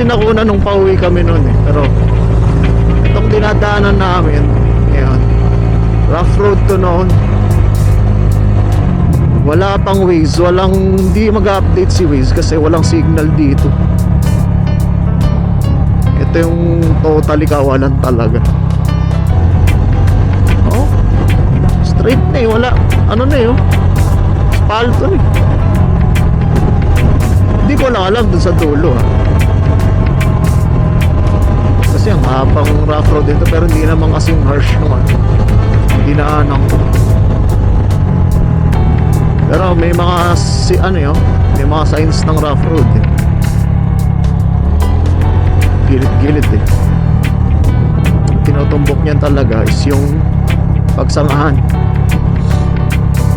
Hindi ko kasi nakuna nung pauwi kami noon eh. Pero itong dinadaanan namin ngayon. Rough road to noon. Wala pang Waze, walang hindi mag-update si Waze kasi walang signal dito. Ito yung totally kawalan talaga. Oh. Straight na eh, wala. Ano na yun? Spalto na eh. Hindi ko lang alam dun sa dulo ha. Kasi ang habang rough road dito pero hindi naman kasing harsh nung ano. Dinaanan ko. Pero may mga si ano yun, may mga signs ng rough road eh. Gilid-gilid eh. Tinutumbok niyan talaga is yung pagsangahan.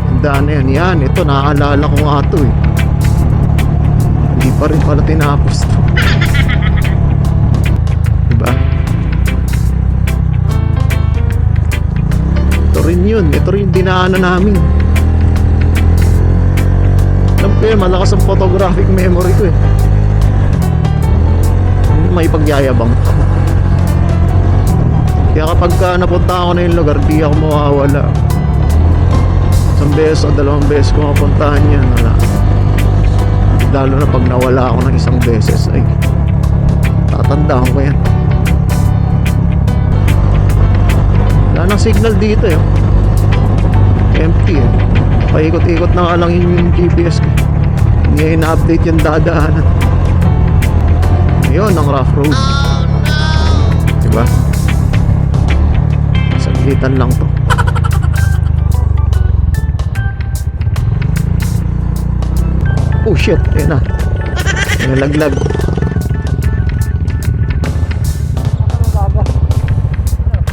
Ang daan na yan. Yan, ito naaalala ko nga ito eh. Hindi pa rin pala tinapos to. Yun. Ito rin yung dinaanan namin. Alam ko yun, malakas ang photographic memory ko eh. May pagyayabang. Kaya kapag ka napunta ako na yung lugar, di ako mawawala. Isang beses o dalawang beses ko mapuntahan yan, wala. Lalo na pag nawala ako ng isang beses, ay tatandaan ko yan. Wala nang signal dito eh. Empty eh. Paikot-ikot na nga lang yun yung GPS ko. Hindi na-update yung dadaanan. Yun, ang rough road. Diba? Saglitan lang to. Oh shit, ayun na. Nalaglag.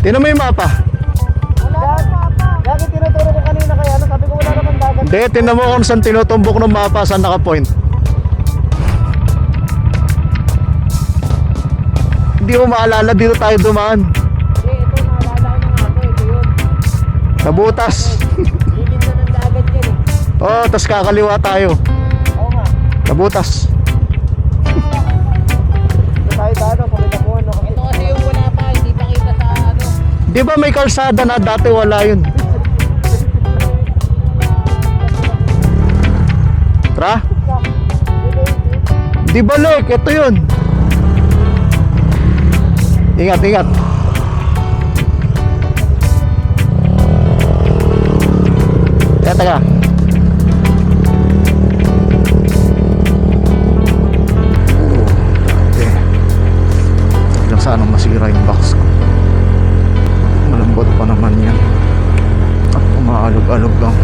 Tinan mo yung mapa. Lagi tinuturo kanina kaya ano, sabi ko Hindi, tinan mo kung saan tinutumbok ng mapa, saan naka-point. Hindi mo maalala, dito tayo dumaan. Hindi, ito naalala ko na ako, ito yun. Nabutas. Ligid na ng dagat yan eh. Oh, tas kakaliwa tayo. Oo nga. Nabutas. Ito tayo sa ano, pakita mo ano. Ito kasi yung wala pa, hindi pa kita sa ano. Di ba may kalsada na dati wala yun? Tra? Di balik, ito yun. Ingat, ingat. Teka, teka. Grabe. Ilang sanang masira yung box ko. Malambot pa naman yan. At umaalog-alog lang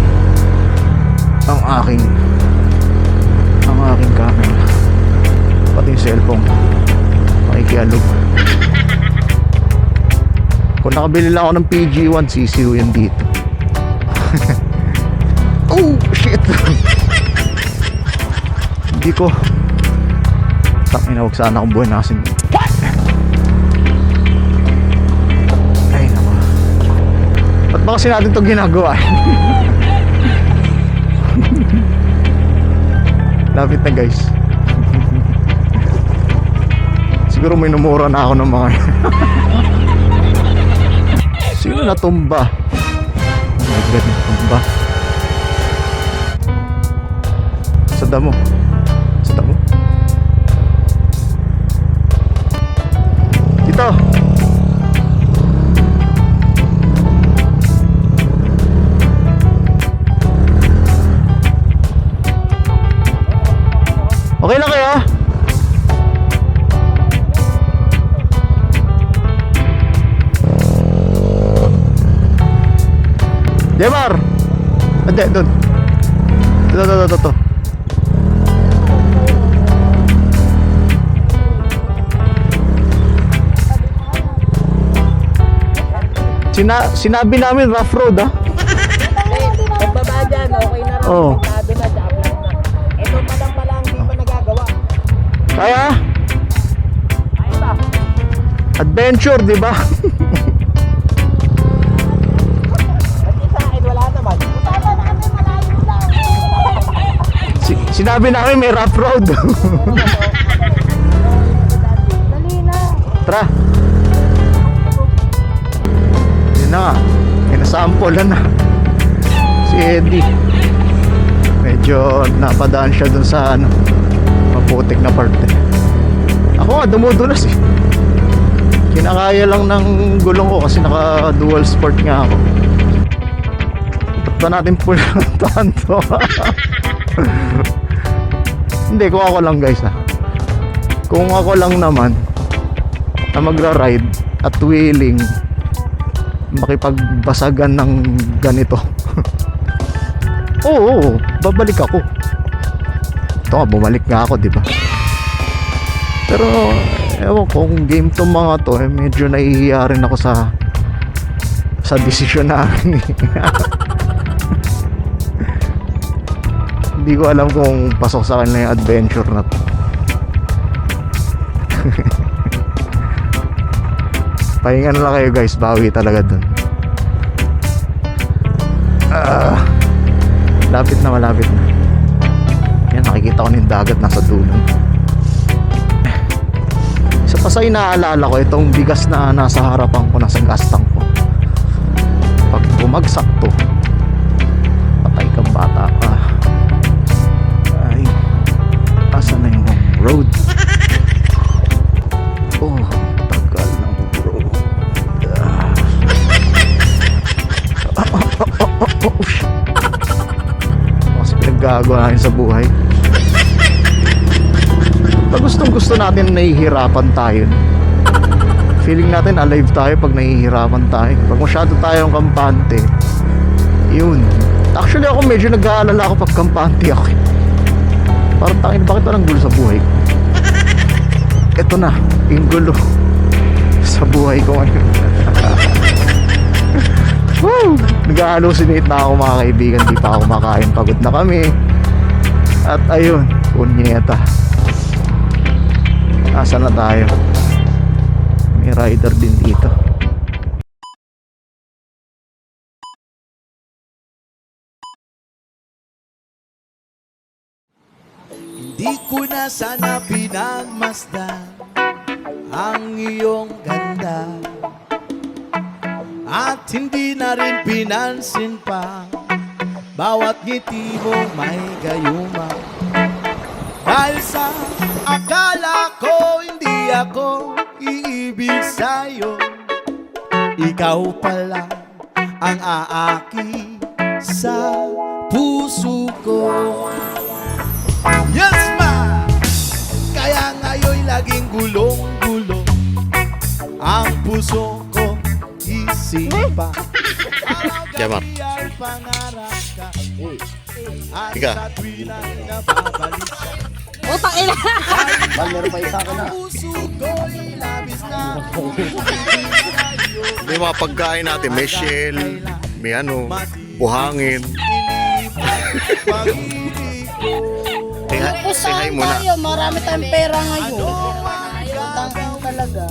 ang aking ang aking camera. Pati yung cellphone. Makikialog. Kung nakabili lang ako ng PG1, CCU yun dito. oh, shit! Hindi ko. Tangina, huwag sana akong buhay nasin. Ay, naku. Ba't ba kasi natin ito ginagawa? Lapit na guys. Siguro may numura na ako ng mga Sino natumba? Oh my god, natumba. Sa damo. Sa damo. Dito. Demar! Hindi, doon. Ito, ito, ito, ito. Sina sinabi namin rough road ah. Pagbaba dyan, okay na rin. Sabi na, na. Ito pa lang pala, hindi pa nagagawa. Kaya, ba? adventure, di ba? Sinabi namin may rough road. Dali na. Tara. Yun na nga. Na. Si Eddie. Medyo napadaan siya dun sa ano, maputik na parte. Ako nga, dumudulas eh. Kinakaya lang ng gulong ko kasi naka dual sport nga ako. Ba natin pulantahan to? Hindi, kung ako lang guys ah. Kung ako lang naman, na magra-ride at willing makipagbasagan ng ganito. Oo, oo, babalik ako. Ito nga, bumalik nga ako, di ba? Pero, ewan ko, kung game to mga to, eh, medyo nahihiya rin ako sa sa desisyon namin Hindi ko alam kung pasok sa akin na yung adventure na to. Pahinga na lang kayo guys, bawi talaga dun. Ah, lapit na malapit na. Yan, nakikita ko yung dagat nasa dulo. Isa pa sa inaalala ko, itong bigas na nasa harapan ko, nasa gas tank ko. Pag bumagsak to, Kasi pinaggagawa natin sa buhay. Pag gustong gusto natin nahihirapan tayo. Feeling natin alive tayo pag nahihirapan tayo. Pag masyado tayong kampante, yun. Actually ako medyo nag-aalala ako pag kampante ako. Parang tangin, bakit walang gulo sa buhay ko? Ito na, yung gulo sa buhay ko ngayon. Woo! Nag-hallucinate na ako mga kaibigan, di pa ako makain. Pagod na kami. At ayun, punyeta. Asa na tayo? May rider din dito. Di ko na sana pinagmasdan ang iyong ganda At hindi na rin pinansin pa Bawat ngiti mo may gayuma. Dahil sa akala ko hindi ako iibig sa'yo. Ikaw pala ang aaki sa puso ko. Yes, ma! Kaya ngayon laging gulong-gulo Ang puso isipa Jamar. ka Ika. ka Utang ina. Ang puso ko'y labis na May mga pagkain natin, may shell, may ano, buhangin. Pusahan muna. tayo. Marami tayong pera ngayon. Talaga.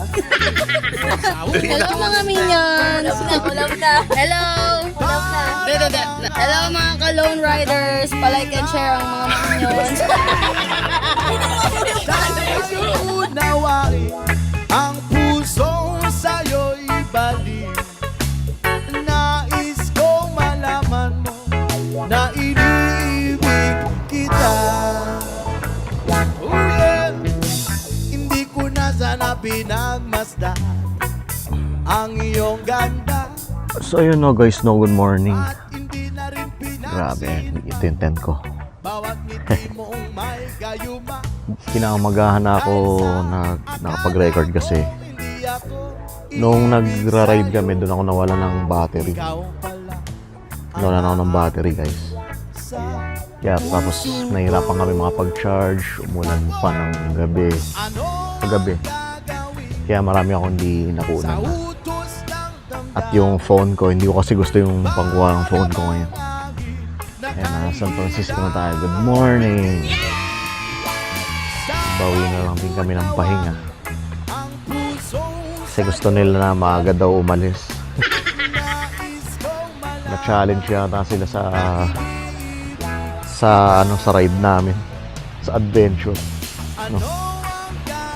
Hello mga minions. Hello na. Hello. Hello na. Hello mga ka-lone riders. Palike and share ang mga minions. Ang puso sa'yo'y balik Nais kong malaman mo na pinagmasdan ang iyong ganda So yun no guys, no good morning. Grabe, ito yung tent ko. Kinamagahan na ako na nakapag-record kasi nung nagra-ride kami, doon ako nawala ng battery. Nawala na ako ng battery guys. Kaya tapos nahirapan kami makapag-charge, umulan pa ng gabi, ano kagabi. Kaya marami ako hindi nakunan. At yung phone ko, hindi ko kasi gusto yung pangkuha ng phone ko ngayon. Ayan na, San Francisco na tayo. Good morning! Bawi na lang din kami ng pahinga. Kasi gusto nila na maaga daw umalis. Na-challenge yata sila sa sa ano sa ride namin. sa adventure. No?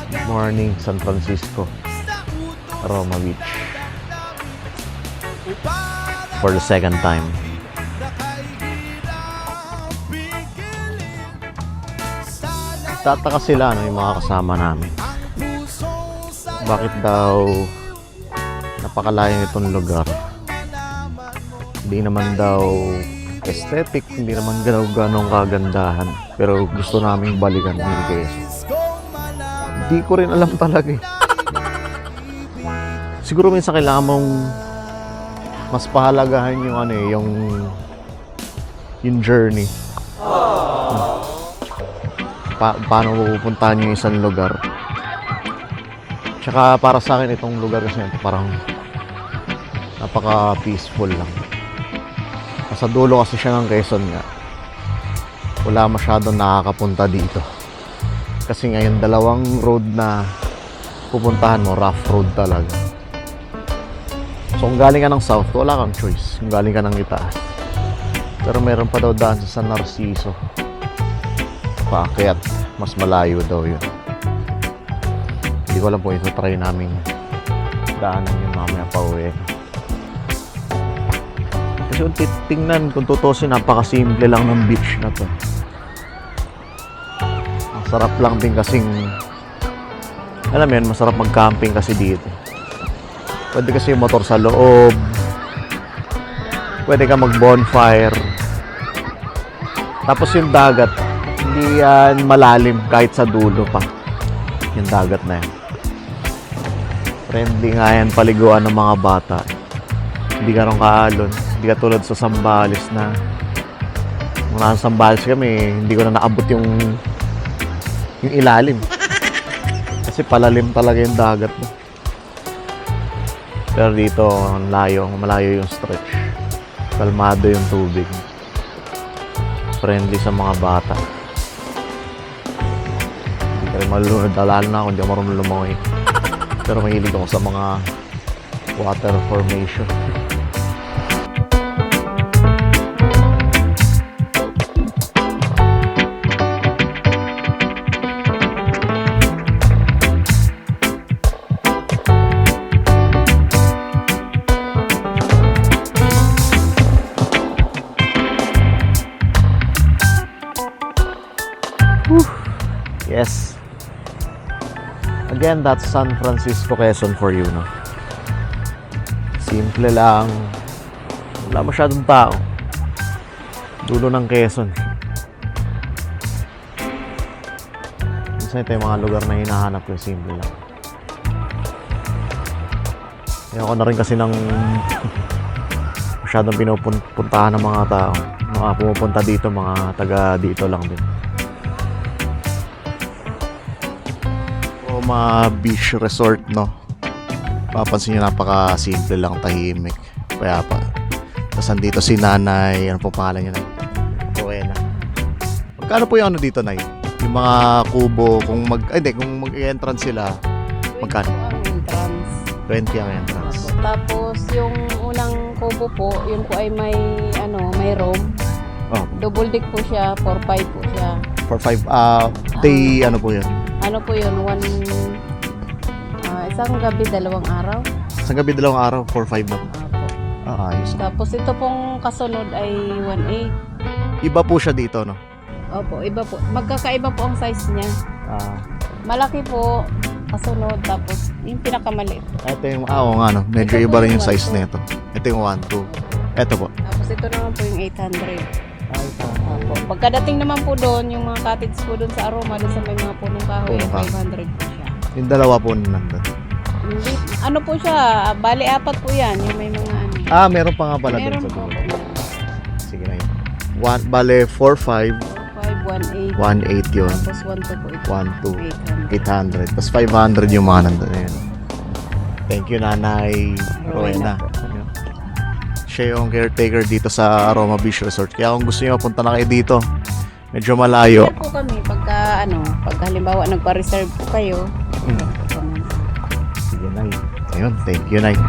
Morning, San Francisco, Roma Beach. For the second time. Tataka sila no, yung mga kasama namin. Bakit daw napakalayo itong lugar? Hindi naman daw aesthetic, hindi naman ganaw ganong kagandahan. Pero gusto naming balikan ni Quezon. Hindi ko rin alam talaga eh. Siguro minsan kailangan mong mas pahalagahan yung ano eh, yung yung journey. Pa paano pupuntahan yung isang lugar. Tsaka para sa akin itong lugar kasi ito parang napaka-peaceful lang. Sa dulo kasi siya ng Quezon nga. Wala masyadong nakakapunta dito. Kasi ngayon dalawang road na pupuntahan mo, rough road talaga. So kung galing ka ng south, wala kang choice. Kung galing ka ng itaas. Pero meron pa daw daan sa San Narciso. Paakyat. Mas malayo daw yun. Hindi ko alam po ito try namin daanan yung mamaya pa uwi. Kasi kung titingnan, kung tutusin, napakasimple lang ng beach na to. Ang sarap lang din kasing alam mo yun, masarap mag-camping kasi dito. Pwede kasi yung motor sa loob. Pwede ka mag-bonfire. Tapos yung dagat, hindi yan malalim kahit sa dulo pa. Yung dagat na yan. Friendly nga yan paliguan ng mga bata. Hindi ka kaalon. Hindi ka tulad sa Sambales na nasa Sambales kami, hindi ko na naabot yung yung ilalim. Kasi palalim talaga yung dagat. No? Pero dito, layo, malayo yung stretch. Kalmado yung tubig. Friendly sa mga bata. Hindi ka rin malulunod. Lalo na ako, hindi ako marunong lumangoy. Pero mahilig ako sa mga water formation. Again, that's San Francisco, Quezon for you, no? Simple lang. Wala masyadong tao. Dulo ng Quezon. Minsan ito yung mga lugar na hinahanap ko, simple lang. Ayoko na rin kasi ng masyadong pinupuntahan ng mga tao. Mga pumupunta dito, mga taga dito lang din. Mga beach resort, no? Papansin nyo, napaka-simple lang, tahimik. Kaya pa. Tapos andito si nanay, ano po pangalan niya? Nay? Rowena. Magkano po yung ano dito, Nay? Yung mga kubo, kung mag, ay, hindi, kung mag-entrance sila, magkano? Ang entrance. 20 ang entrance. Tapos yung unang kubo po, yun po ay may ano, may room. Oh, Double deck po siya, 4-5 po siya. for 5, ah, day, ano po yun? Ano po yun, one, ah, isang gabi, dalawang araw. Sa gabi dalawang araw, 4-5 na po. Ah, ayos. Tapos ito pong kasunod ay 1.8. Iba po siya dito, no? Opo, iba po. Magkakaiba po ang size niya. Ah, Malaki po, kasunod, tapos yung pinakamaliit. ito yung, ah, oo nga, no? Medyo Ito iba rin yung yung size nito. Ito yung 1, 2. Ito po. Tapos ito naman po yung 800. Ah, ito. Opo. Pagkadating naman po doon, yung mga cottage po doon sa Aroma, doon sa may mga punong kahoy, Punong kahoy. 500 po siya. Yung dalawa po nandun. Hindi, ano po siya, bali apat po yan, yung may mga ano. Ah, meron pa nga pala dun Meron sa po. dulo. Sige na yun. One, bale, 4, 5, 5, 1, 8. 1, 8 yun. Tapos 1, 2 po ito. 1, 2, 800. 800. Tapos 500 yung mga nandun. Ayan. Thank you, Nanay Rowena. Ayan. Siya yung caretaker dito sa Aroma Beach Resort. Kaya kung gusto niyo mapunta na kayo dito, medyo malayo. Kaya po kami, pagka ano, pagka halimbawa nagpa-reserve po kayo, Hmm. Sige, Nay. Ayun, thank you, Nay.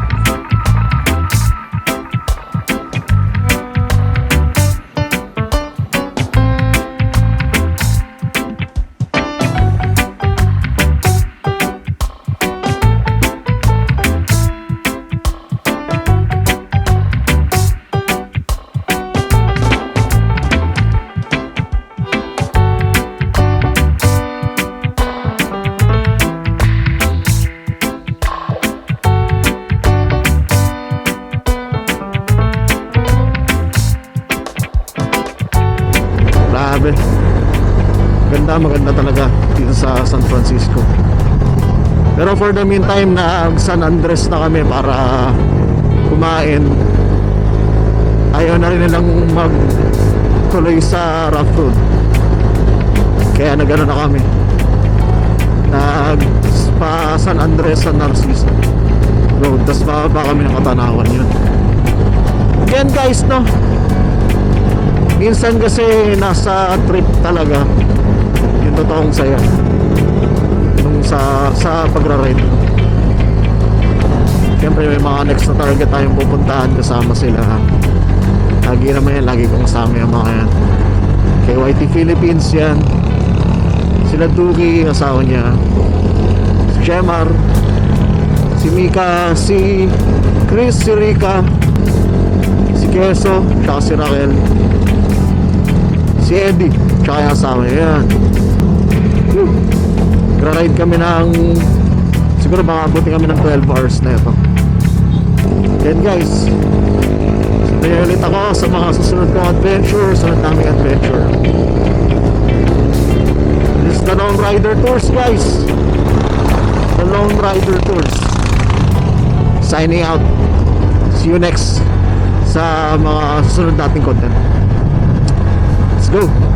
Dito sa San Francisco. Pero for the meantime, na San Andres na kami para kumain. Ayaw na rin nilang magtuloy sa rough road. Kaya nagano na kami. Nag pa San Andres sa Narciso Road. Tapos bababa kami ng Katanawan yun. Yan guys, no? Minsan kasi nasa trip talaga totoong saya. Nung sa sa pagra-ride Siyempre may mga next na target tayong pupuntahan. Kasama sila Lagi naman yan, lagi kong kasama yung mga yan. KYT Philippines yan. Sila Duki, asawa niya. Si Jemar. Si Mika, si Chris, si Rika. Si Keso, tsaka si Raquel. Si Eddie, tsaka yung asawa niya. Yan Whew. Gra-ride kami ng Siguro makaabuti kami ng 12 hours na ito. Yan guys Sabay ulit ako sa mga susunod kong adventure Sunod naming adventure. This is the Lone Rider Tours guys. The Lone Rider Tours. Signing out. See you next sa mga susunod nating content. Let's go